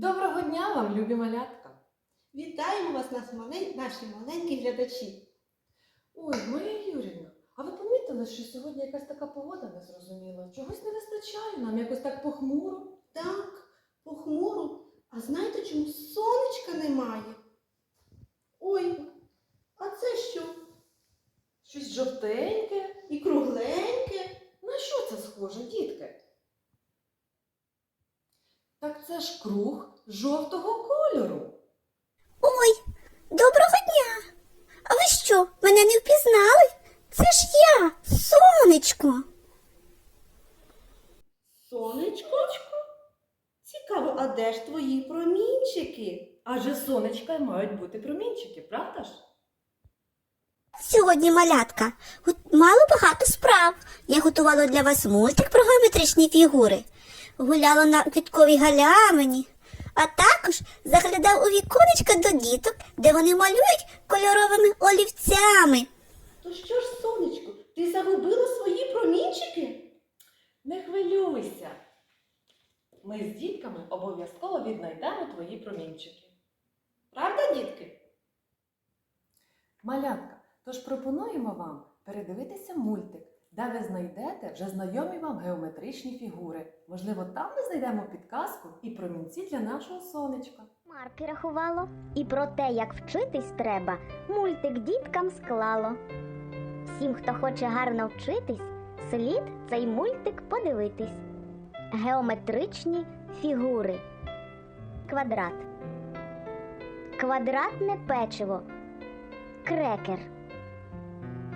Доброго дня вам, любі малятка! Вітаємо вас, нас малень... наші маленькі глядачі. Ой, Марія Юрівна, а ви помітили, що сьогодні якась така погода незрозуміла? Чогось не вистачає нам, якось так похмуро. Так, похмуро. А знаєте, чому сонечка немає? Ой, а це що? Щось жовтеньке. І кругленьке. На що це схоже, дітки? Так це ж круг жовтого кольору. Ой, доброго дня. А ви що, мене не впізнали? Це ж я, сонечко. Сонечко? Цікаво, а де ж твої промінчики? Адже сонечка мають бути промінчики, правда ж? Сьогодні малятка. Мало багато справ. Я готувала для вас мультик про геометричні фігури. Гуляла на квітковій галявині, а також заглядав у віконечка до діток, де вони малюють кольоровими олівцями. То що ж, сонечко, ти загубила свої промінчики? Не хвилюйся. Ми з дітками обов'язково віднайдемо твої промінчики. Правда, дітки? Малятка, тож пропонуємо вам передивитися мультик, де ви знайдете вже знайомі вам геометричні фігури. Можливо, там ми знайдемо підказку і промінці для нашого сонечка. Марки рахувало, і про те, як вчитись треба, мультик діткам склало. Всім, хто хоче гарно вчитись, слід цей мультик подивитись. Геометричні фігури. Квадрат. Квадратне печиво. Крекер.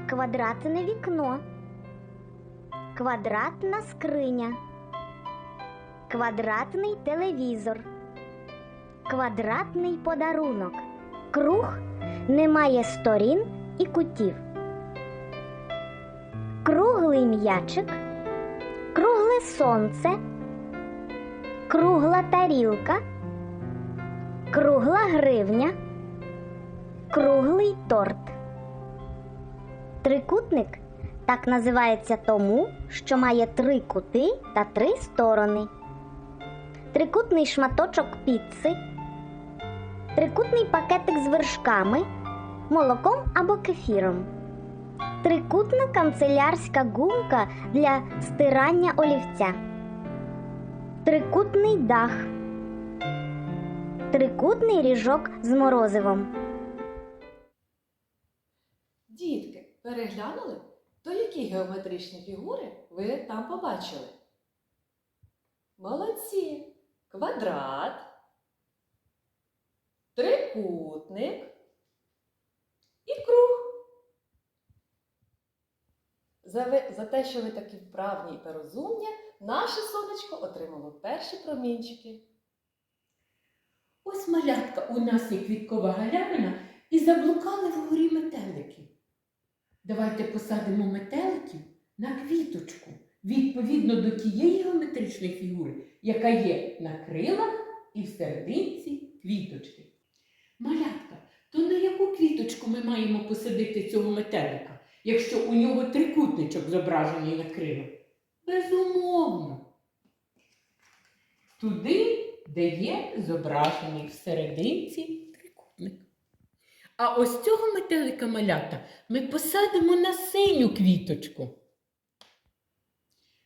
Квадратне вікно. Квадратна скриня. Квадратний телевізор. Квадратний подарунок. Круг не має сторін і кутів. Круглий м'ячик. Кругле сонце. Кругла тарілка. Кругла гривня. Круглий торт. Трикутник так називається тому, що має три кути та три сторони. Трикутний шматочок піци трикутний пакетик з вершками, молоком або кефіром, трикутна канцелярська гумка для стирання олівця, трикутний дах, трикутний ріжок з морозивом. Дітки, переглянули? То які геометричні фігури ви там побачили? Молодці! Квадрат, трикутник і круг. За, ви, за те, що ви такі вправні та розумні, наше сонечко отримало перші промінчики. Ось малятка у нас є квіткова галявина і заблукали вгорі метелики. Давайте посадимо метеликів на квіточку відповідно до тієї геометричної фігури, яка є на крилах і в серединці квіточки. Малятка, то на яку квіточку ми маємо посадити цього метелика, якщо у нього трикутничок зображений на крилах? Безумовно. Туди, де є зображений в серединці. А ось цього метелика малята ми посадимо на синю квіточку.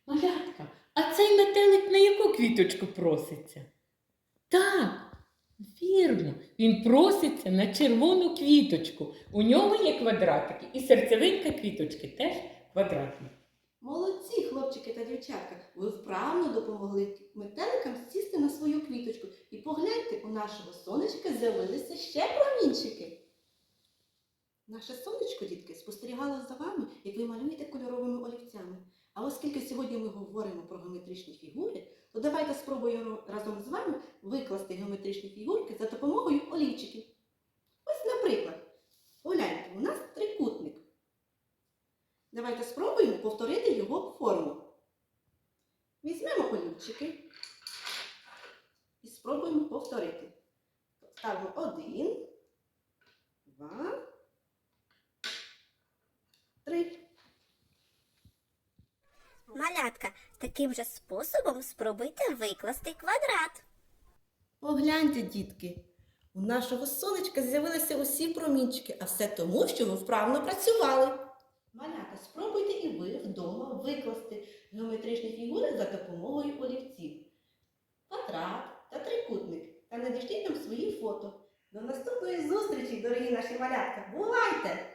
Малятка, а цей метелик на яку квіточку проситься? Так, вірно, він проситься на червону квіточку. У нього є квадратики, і серцевинка квіточки теж квадратна. Молодці, хлопчики та дівчатка, ви вправно допомогли метеликам сісти на свою квіточку. І погляньте, у нашого сонечка з'явилися ще промінчики. Наше сонечко, дітки, спостерігало за вами, як ви малюєте кольоровими олівцями. А оскільки сьогодні ми говоримо про геометричні фігури, то давайте спробуємо разом з вами викласти геометричні фігурки за допомогою олівчиків. Ось, наприклад, погляньте, у нас трикутник. Давайте спробуємо повторити його форму. Візьмемо олівчики і спробуємо повторити. Ставимо один, два, три. Малятка, таким же способом спробуйте викласти квадрат. Погляньте, дітки, у нашого сонечка з'явилися усі промінчики, а все тому, що ви вправно працювали. Малята, спробуйте і ви вдома викласти геометричні фігури за допомогою олівців. Квадрат та трикутник. Та надішліть нам свої фото. До наступної зустрічі, дорогі наші малятка! Бувайте!